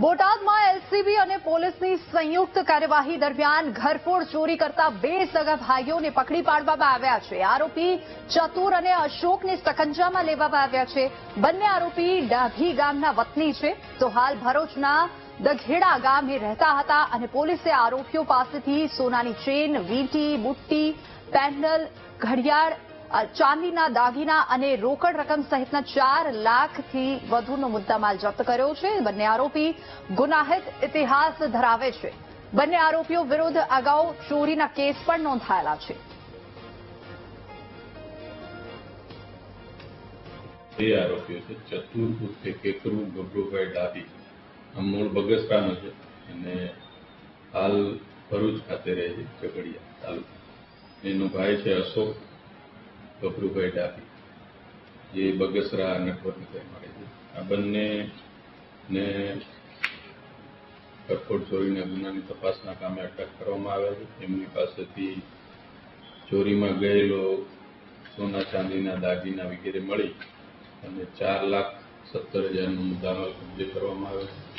બોટાદમાં એલસીબી અને પોલીસની સંયુક્ત કાર્યવાહી દરમિયાન ઘરફોડ ચોરી કરતા બે સગા ભાઈઓને પકડી પાડવામાં આવ્યા છે. આરોપી ચતુર અને અશોકને સકંજામાં લેવામાં આવ્યા છે. બંને આરોપી ડાભી ગામના વતની છે. તો હાલ ભરૂચના દઘેડા ગામે રહેતા હતા અને પોલીસે આરોપીઓ પાસેથી સોનાની ચેન, વીંટી, બુટ્ટી, પેન્ડલ, ઘડિયાળ ચાંદીના દાગીના અને રોકડ રકમ સહિતના ચાર લાખથી વધુનો મુદ્દામાલ જપ્ત કર્યો છે. બંને આરોપી ગુનાહિત ઇતિહાસ ધરાવે છે. બંને આરોપીઓ વિરુદ્ધ અગાઉ ચોરીના કેસ પણ નોંધાયેલા છે. બે આરોપીઓ છે ચતુર ઉર્ફે કેકરુ ગભરુભાઈ ડાબી મૂળ બગસરાનો છે. અને હાલ ભરૂચ ખાતે રહે છે ઝઘડિયા તાલુકા એનો ભાઈ છે અશોક. ગભરુભાઈ ડાભી જે બગસરા નટવરની મળે છે આ બંને ને કરફોડ ચોરીના ગુનાની તપાસના કામે અટક કરવામાં આવ્યા છે. એમની પાસેથી ચોરીમાં ગયેલો સોના ચાંદીના દાગીના વગેરે મળી અને ચાર લાખ સત્તર હજારનો મુદ્દામાલ કબજે કરવામાં આવ્યો છે.